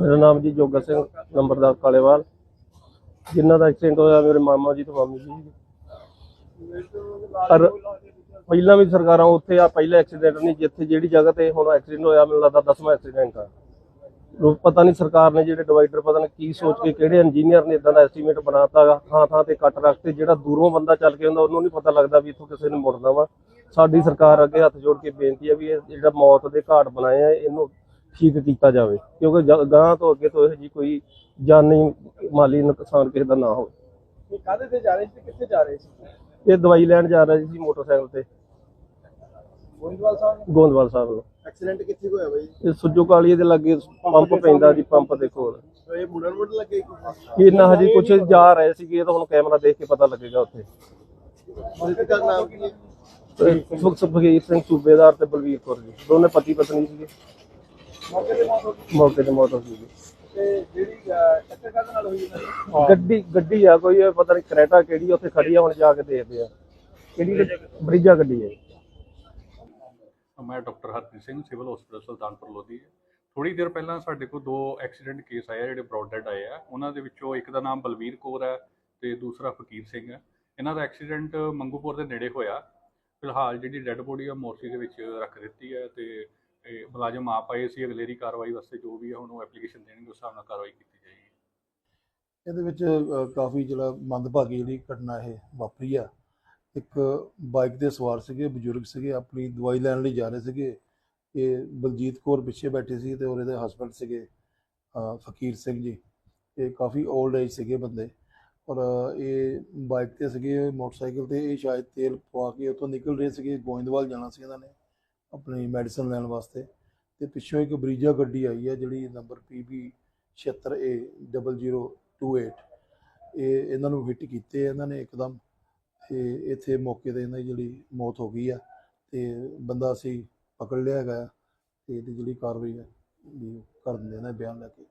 ਮੇਰਾ ਨਾਮ ਜੀ ਜੋਗਾ ਸਿੰਘ, ਨੰਬਰਦਾਰ ਕਾਲੇਵਾਲ। ਜਿਨ੍ਹਾਂ ਦਾ ਐਕਸੀਡੈਂਟ ਹੋਇਆ, ਮੇਰੇ ਮਾਮਾ ਜੀ ਤੇ ਮਾਮੀ ਜੀ। ਪਰ ਪਹਿਲਾਂ ਵੀ ਸਰਕਾਰਾਂ ਉੱਥੇ ਆ, ਪਹਿਲਾ ਐਕਸੀਡੈਂਟ ਨਹੀਂ, ਜਿੱਥੇ ਜਿਹੜੀ ਜਗ੍ਹਾ ਤੇ ਹੁਣ ਐਕਸੀਡੈਂਟ ਹੋਇਆ, ਮੈਨੂੰ ਲੱਗਦਾ 10ਵਾਂ ਐਕਸੀਡੈਂਟ ਆ। ਲੋਕ ਪਤਾ ਨਹੀਂ ਸਰਕਾਰ ਨੇ ਜਿਹੜੇ ਡਿਵਾਈਡਰ ਪਤਾ ਨਹੀਂ ਕੀ ਸੋਚ ਕੇ ਕਿਹੜੇ ਇੰਜੀਨੀਅਰ ਨੇ ਇਦਾਂ ਦਾ ਐਸਟੀਮੇਟ ਬਣਾਤਾ ਥਾਂ ਥਾਂ ਤੇ ਕੱਟ ਰੱਖਤੇ ਜਿਹੜਾ ਦੂਰੋਂ ਬੰਦਾ ਚੱਲ ਕੇ ਆਉਂਦਾ, ਉਹਨੂੰ ਨਹੀਂ ਪਤਾ ਲੱਗਦਾ ਵੀ ਇੱਥੋਂ ਕਿਸੇ ਨੇ ਮੁੜਨਾ ਵਾ। ਸਾਡੀ ਸਰਕਾਰ ਅੱਗੇ ਹੱਥ ਜੋੜ ਕੇ ਬੇਨਤੀ ਹੈ ਵੀ ਇਹ ਜਿਹੜਾ ਮੌਤ ਦੇ ਘਾਟ ਬਣਾਏ ਆ, ਇਹਨੂੰ ਠੀਕ ਕੀਤਾ ਜਾਵੇ ਕਿਉਂਕਿ ਜ- ਗਾਂਹ ਤੋਂ ਅੱਗੇ ਤੋਂ ਇਹੋ ਜੀ ਕੋਈ ਜਾਨੀ ਮਾਲੀ ਨੁਕਸਾਨ ਕਿਸੇ ਦਾ ਨਾ ਹੋਵੇ। ਇਹ ਕਾਹਦੇ ਤੇ ਜਾ ਰਹੇ ਸੀ ਤੇ ਕਿੱਥੇ ਜਾ ਰਹੇ ਸੀ? ਇਹ ਦਵਾਈ ਲੈਣ ਜਾ ਰਿਹਾ ਸੀ ਮੋਟਰਸਾਈਕਲ ਤੇ। ਗੋਇੰਦਵਾਲ ਸਾਹਿਬ ਗੋਂਦਵਾਲ ਸਾਹਿਬ ਨੂੰ। ਐਕਸੀਡੈਂਟ ਕਿੱਥੇ ਹੋਇਆ ਬਾਈ? ਇਹ ਸੁੱਜੋ ਕਾਲੀਏ ਦੇ ਲਾਗੇ ਪੰਪ ਪੈਂਦਾ ਜੀ ਪੰਪ ਦੇ ਕੋਲ। ਇਹ ਮੁੰਡਨ ਮੁੰਡ ਲੱਗੇ ਇਹ ਨਾ ਹਜੇ ਕੁਛ ਜਾ ਰਹੇ ਸੀਗੇ ਇਹ ਤਾਂ ਹੁਣ ਕੈਮਰਾ ਦੇਖ ਕੇ ਪਤਾ ਲੱਗੇਗਾ ਉੱਥੇ। ਮ੍ਰਿਤਕ ਦਾ ਨਾਮ ਕੀ ਹੈ ਸੁਖ ਸੁਖਗੀਰ ਸਿੰਘ ਸੂਬੇਦਾਰ ਤੇ ਬਲਵੀਰ ਕੌਰ ਜੀ ਦੋਨੇ ਪਤੀ ਪਤਨੀ ਸੀਗੇ। ਮੌਕੇ ਤੇ ਮੌਤ ਹੋ ਗਈ। ਮੌਕੇ ਤੇ ਮੌਤ ਹੋ ਗਈ ਤੇ ਜਿਹੜੀ ਟੱਕਰ ਕਾਹਦੇ ਨਾਲ ਹੋਈ ਇਹਨਾਂ ਦੀ? ਗੱਡੀ ਗੱਡੀ ਆ ਕੋਈ ਇਹ ਪਤਾ ਨਹੀਂ ਕਰੇਟਾ ਕਿਹੜੀ ਆ, ਉੱਥੇ ਖੜੀ ਆ ਹੁਣ ਜਾ ਕੇ ਦੇਖਦੇ ਆ। ਕਿਹੜੀ ਗੱਡੀ? ਬਰੀਜਾ ਗੱਡੀ ਹੈ ਮੈਂ doctor Harpreet Singh civil hospital Sultanpur Lodhi. ਥੋੜੀ ਦੇਰ ਪਹਿਲਾਂ ਸਾਡੇ ਕੋਲ ਦੋ ਐਕਸੀਡੈਂਟ ਕੇਸ ਆਏ ਆ ਜਿਹੜੇ ਬ੍ਰੌਡ ਡੈਡ ਆਏ ਆ। ਉਹਨਾਂ ਦੇ ਵਿੱਚੋਂ ਇੱਕ ਦਾ ਨਾਮ ਬਲਵੀਰ ਕੌਰ ਹੈ ਤੇ ਦੂਸਰਾ ਫਕੀਰ ਸਿੰਘ ਹੈ। ਇਹਨਾਂ ਦਾ ਐਕਸੀਡੈਂਟ ਮੰਗੂਪੁਰ ਦੇ ਨੇੜੇ ਹੋਇਆ। ਫਿਲਹਾਲ ਜਿਹੜੀ ਡੈੱਡ ਬੋਡੀ ਆ ਮੋਰਚੀ ਦੇ ਵਿੱਚ ਰੱਖ ਦਿੱਤੀ ਹੈ ਤੇ ਇਹ ਮੁਲਾਜ਼ਮ ਆਪ ਆਏ ਸੀ ਅਗਲੇਰੀ ਕਾਰਵਾਈ ਵਾਸਤੇ ਜੋ ਵੀ ਆ ਹੁਣ ਉਹ ਐਪਲੀਕੇਸ਼ਨ ਦੇਣਗੇ ਉਸ ਹਿਸਾਬ ਨਾਲ ਕਾਰਵਾਈ ਕੀਤੀ ਜਾਏਗੀ। ਇਹਦੇ ਵਿੱਚ ਅ, ਕਾਫੀ ਜਿਹੜਾ ਮੰਦਭਾਗੀ ਜਿਹੜੀ ਘਟਨਾ ਇਹ ਵਾਪਰੀ ਆ। ਇੱਕ ਬਾਈਕ ਦੇ ਸਵਾਰ ਸੀਗੇ ਬਜ਼ੁਰਗ ਸੀਗੇ ਆਪਣੀ ਦਵਾਈ ਲੈਣ ਲਈ ਜਾ ਰਹੇ ਸੀਗੇ। ਇਹ ਬਲਜੀਤ ਕੌਰ ਪਿੱਛੇ ਬੈਠੇ ਸੀ ਤੇ ਔਰ ਇਹਦੇ ਹਸਬੰਡ ਸੀਗੇ ਅ, ਫਕੀਰ ਸਿੰਘ ਜੀ। ਇਹ ਕਾਫੀ 올ਡ ਏਜ ਸੀਗੇ ਬੰਦੇ। ਔਰ ਇਹ ਬਾਈਕ ਤੇ ਸੀਗੇ ਮੋਟਰਸਾਈਕਲ ਤੇ ਇਹ ਸ਼ਾਇਦ ਤੇਲ ਪਵਾ ਕੇ ਉੱਥੋਂ ਨਿਕਲ ਰਹੇ ਸੀਗੇ ਗੋਇੰਦਵਾਲ ਜਾਣਾ ਸੀ ਇਹਨਾਂ ਨੇ। ਆਪਣੀ ਮੈਡੀਸਨ ਲੈਣ ਵਾਸਤੇ। ਤੇ ਪਿੱਛੋਂ ਇੱਕ ਬਰੀਜਾ ਗੱਡੀ ਆਈ ਹੈ ਜਿਹੜੀ ਨੰਬਰ PB 76A 0028 ਇਹ ਇਹਨਾਂ ਨੂੰ ਹਿੱਟ ਕੀਤੇ, ਇਹਨਾਂ ਨੇ ਇੱਕਦਮ ਤੇ ਇੱਥੇ ਮੌਕੇ ਤੇ ਇਹਨਾਂ ਦੀ ਜਿਹੜੀ ਮੌਤ ਹੋ ਗਈ ਆ। ਤੇ ਬੰਦਾ ਅਸੀਂ ਪਕੜ ਲਿਆ ਹੈਗਾ ਆ, ਤੇ ਇਹਦੀ ਜਿਹੜੀ ਕਾਰਵਾਈ ਹੈ ਕਰ ਦਿੰਦੇ ਨੇ ਬਿਆਨ ਲੈ ਕੇ।